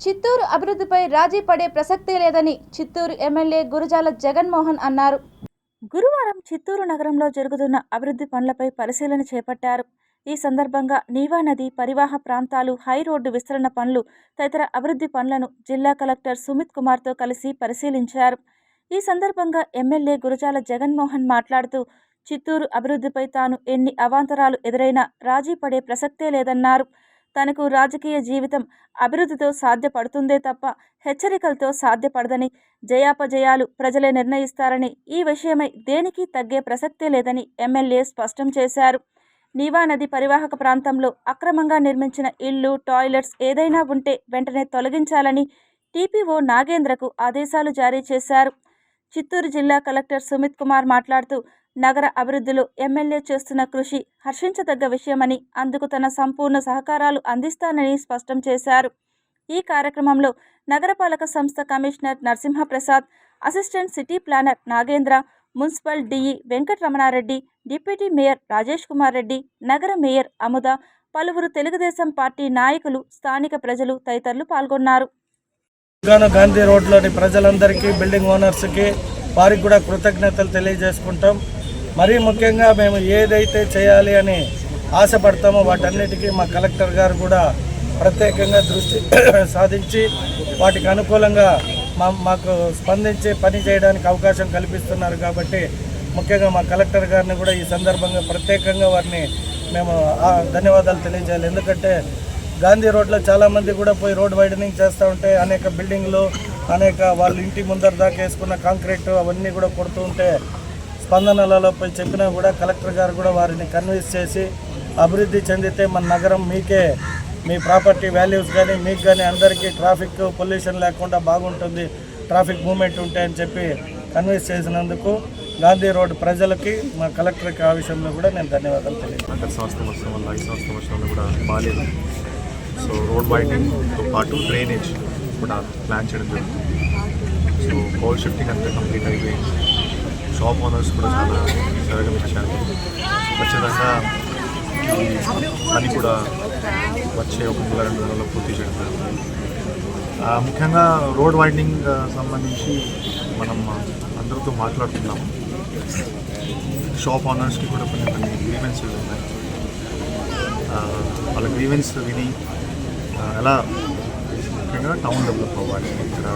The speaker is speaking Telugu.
చిత్తూరు అభివృద్ధిపై రాజీ పడే ప్రసక్తే లేదని చిత్తూరు ఎమ్మెల్యే గురజాల జగన్మోహన్ అన్నారు. గురువారం చిత్తూరు నగరంలో జరుగుతున్న అభివృద్ధి పనులపై పరిశీలన చేపట్టారు. ఈ సందర్భంగా నీవా నది పరివాహ ప్రాంతాలు హై రోడ్డు విస్తరణ పనులు తదితర అభివృద్ధి పనులను జిల్లా కలెక్టర్ సుమిత్ కుమార్తో కలిసి పరిశీలించారు. ఈ సందర్భంగా ఎమ్మెల్యే గురజాల జగన్మోహన్ మాట్లాడుతూ చిత్తూరు అభివృద్ధిపై తాను ఎన్ని అవాంతరాలు ఎదురైనా రాజీ పడే ప్రసక్తే లేదన్నారు. తనకు రాజకీయ జీవితం అభివృద్ధితో సాధ్యపడుతుందే తప్ప హెచ్చరికలతో సాధ్యపడదని జయాపజయాలు ప్రజలే నిర్ణయిస్తారని ఈ విషయమై దేనికి తగ్గే ప్రసక్తే లేదని ఎమ్మెల్యే స్పష్టం చేశారు. నీవా నది పరివాహక ప్రాంతంలో అక్రమంగా నిర్మించిన ఇల్లు టాయిలెట్స్ ఏదైనా ఉంటే వెంటనే తొలగించాలని టీపీఓ నాగేంద్రకు ఆదేశాలు జారీ చేశారు. చిత్తూరు జిల్లా కలెక్టర్ సుమిత్ కుమార్ మాట్లాడుతూ నగర అభివృద్ధిలో ఎమ్మెల్యే చేస్తున్న కృషి హర్షించదగ్గ విషయమని అందుకు తన సంపూర్ణ సహకారాలు అందిస్తానని స్పష్టం చేశారు. ఈ కార్యక్రమంలో నగరపాలక సంస్థ commissioner Narasimhaprasad assistant city planner Nagendra municipal DE Venkataramanareddy deputy mayor Rajesh Kumar Reddy నగర మేయర్ అముద పలువురు తెలుగుదేశం పార్టీ నాయకులు స్థానిక ప్రజలు తదితరులు పాల్గొన్నారు. గాంధీ రోడ్లోని ప్రజలందరికీ బిల్డింగ్ ఓనర్స్కి వారికి కూడా కృతజ్ఞతలు తెలియజేసుకుంటాం. మరీ ముఖ్యంగా మేము ఏదైతే చేయాలి అని ఆశపడతామో వాటన్నిటికీ మా కలెక్టర్ గారు కూడా ప్రత్యేకంగా దృష్టి సాధించి వాటికి అనుకూలంగా మా మాకు స్పందించి పని చేయడానికి అవకాశం కల్పిస్తున్నారు కాబట్టి ముఖ్యంగా మా కలెక్టర్ గారిని కూడా ఈ సందర్భంగా ప్రత్యేకంగా వారిని మేము ధన్యవాదాలు తెలియజేయాలి. ఎందుకంటే గాంధీ రోడ్లో చాలామంది కూడా పోయి రోడ్ వైడనింగ్ చేస్తూ ఉంటే అనేక బిల్డింగ్లు అనేక వాళ్ళు ఇంటి ముందర దాకా వేసుకున్న కాంక్రీట్ అవన్నీ కూడా కొడుతూ ఉంటే స్పందనలపై చెప్పినా కూడా కలెక్టర్ గారు కూడా వారిని కన్విన్స్ చేసి అభివృద్ధి చెందితే మన నగరం మీకే మీ ప్రాపర్టీ వాల్యూస్ కానీ మీకు కానీ అందరికీ ట్రాఫిక్ పొల్యూషన్ లేకుండా బాగుంటుంది ట్రాఫిక్ మూమెంట్ ఉంటాయని చెప్పి కన్విన్స్ చేసినందుకు గాంధీ రోడ్ ప్రజలకి మా కలెక్టర్కి ఆ విషయంలో కూడా నేను ధన్యవాదాలు తెలియజేస్తాను సంవత్సరం వర్షం వల్ల ఈ సంవత్సరం కూడా బాగాలేదు సో రోడ్ వైడింగ్తో పాటు డ్రైనేజ్ కూడా ప్లాన్ చేయడం జరుగుతుంది. సో కోల్ షిఫ్టింగ్ అంతా కంప్లీట్ అయిపోయింది. షాప్ ఓనర్స్ కూడా చాలా సహకరించారు. ఖచ్చితంగా ఈ పని కూడా వచ్చే ఒక నెల రెండు నెలల్లో పూర్తి చేయడం ముఖ్యంగా రోడ్ వైండింగ్ సంబంధించి మనం అందరితో మాట్లాడుతున్నాము. షాప్ ఓనర్స్కి కూడా కొన్ని కొన్ని గ్రీవెన్సెస్ ఉన్నాయి. వాళ్ళ గ్రీవెన్స్ విని ఎలా ముఖ్యంగా టౌన్ డెవలప్ అవ్వాలి ఇక్కడ